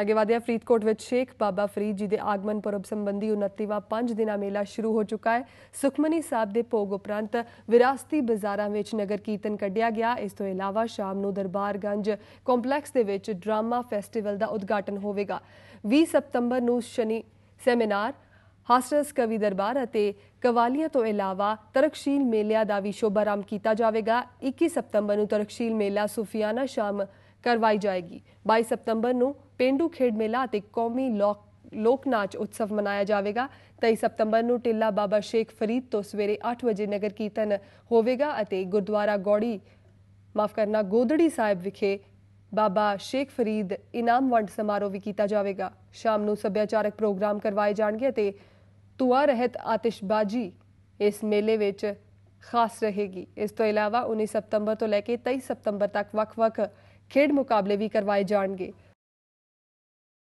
ਅੱਗੇ ਵਧਿਆ ਫਰੀਦਕੋਟ ਵਿੱਚ ਸ਼ੇਖ ਬਾਬਾ ਫਰੀਦ ਜੀ ਦੇ ਆਗਮਨ ਪੁਰਬ ਸੰਬੰਧੀ 29ਵਾਂ 5 ਦਿਨਾ ਮੇਲਾ ਸ਼ੁਰੂ ਹੋ ਚੁੱਕਾ ਹੈ। ਸੁਖਮਨੀ ਸਾਹਿਬ ਦੇ ਭੋਗ ਉਪਰੰਤ ਵਿਰਾਸਤੀ ਬਾਜ਼ਾਰਾਂ ਵਿੱਚ ਨਗਰ ਕੀਰਤਨ ਕੱਢਿਆ ਗਿਆ। ਇਸ ਤੋਂ ਇਲਾਵਾ ਸ਼ਾਮ ਨੂੰ ਦਰਬਾਰਗੰਜ ਕੰਪਲੈਕਸ ਦੇ ਵਿੱਚ ਡਰਾਮਾ ਫੈਸਟੀਵਲ ਦਾ ਉਦਘਾਟਨ ਹੋਵੇਗਾ। 20 ਸਤੰਬਰ ਨੂੰ ਸ਼ਨੀ ਸੈਮੀਨਾਰ, ਹਾਸਰਸ ਕਵੀ ਦਰਬਾਰ ਅਤੇ ਕਵਾਲੀਆਂ ਤੋਂ ਇਲਾਵਾ ਤਰਕਸ਼ੀਲ ਮੇਲਿਆਂ ਦਾ ਵੀ ਸ਼ੋਭਾਰੰਭ ਕੀਤਾ ਜਾਵੇਗਾ। 21 ਸਤੰਬਰ ਨੂੰ ਤਰਕਸ਼ੀਲ ਮੇਲਾ ਸੁਫੀਆਨਾ ਸ਼ਾਮ ਕਰਵਾਈ ਜਾਏਗੀ। 22 ਸਤੰਬਰ ਨੂੰ ਪੇਂਡੂ ਖੇਡ ਮੇਲਾ ਅਤੇ ਕੌਮੀ ਲੋਕ ਲੋਕ ਨਾਚ ਉਤਸਵ ਮਨਾਇਆ ਜਾਵੇਗਾ। 23 ਸਤੰਬਰ ਨੂੰ ਟਿੱਲਾ ਬਾਬਾ ਸ਼ੇਖ ਫਰੀਦ ਤੋਂ ਸਵੇਰੇ 8 ਵਜੇ ਨਗਰ ਕੀਰਤਨ ਹੋਵੇਗਾ ਅਤੇ ਗੁਰਦੁਆਰਾ ਗੌੜੀ, ਮਾਫ ਕਰਨਾ, ਗੋਦੜੀ ਸਾਹਿਬ ਵਿਖੇ ਬਾਬਾ ਸ਼ੇਖ ਫਰੀਦ ਇਨਾਮ ਵੰਡ ਸਮਾਰੋਹ ਵੀ ਕੀਤਾ ਜਾਵੇਗਾ। ਸ਼ਾਮ ਨੂੰ ਸੱਭਿਆਚਾਰਕ ਪ੍ਰੋਗਰਾਮ ਕਰਵਾਏ ਜਾਣਗੇ ਅਤੇ ਧੂਆ ਰਹਿਤ ਆਤਿਸ਼ਬਾਜ਼ੀ ਇਸ ਮੇਲੇ ਵਿੱਚ ਖਾਸ ਰਹੇਗੀ। ਇਸ ਤੋਂ ਇਲਾਵਾ 19 ਸਤੰਬਰ ਤੋਂ ਲੈ ਕੇ 23 ਸਤੰਬਰ ਤੱਕ ਵੱਖ-ਵੱਖ ਖੇਡ ਮੁਕਾਬਲੇ ਵੀ ਕਰਵਾਏ ਜਾਣਗੇ।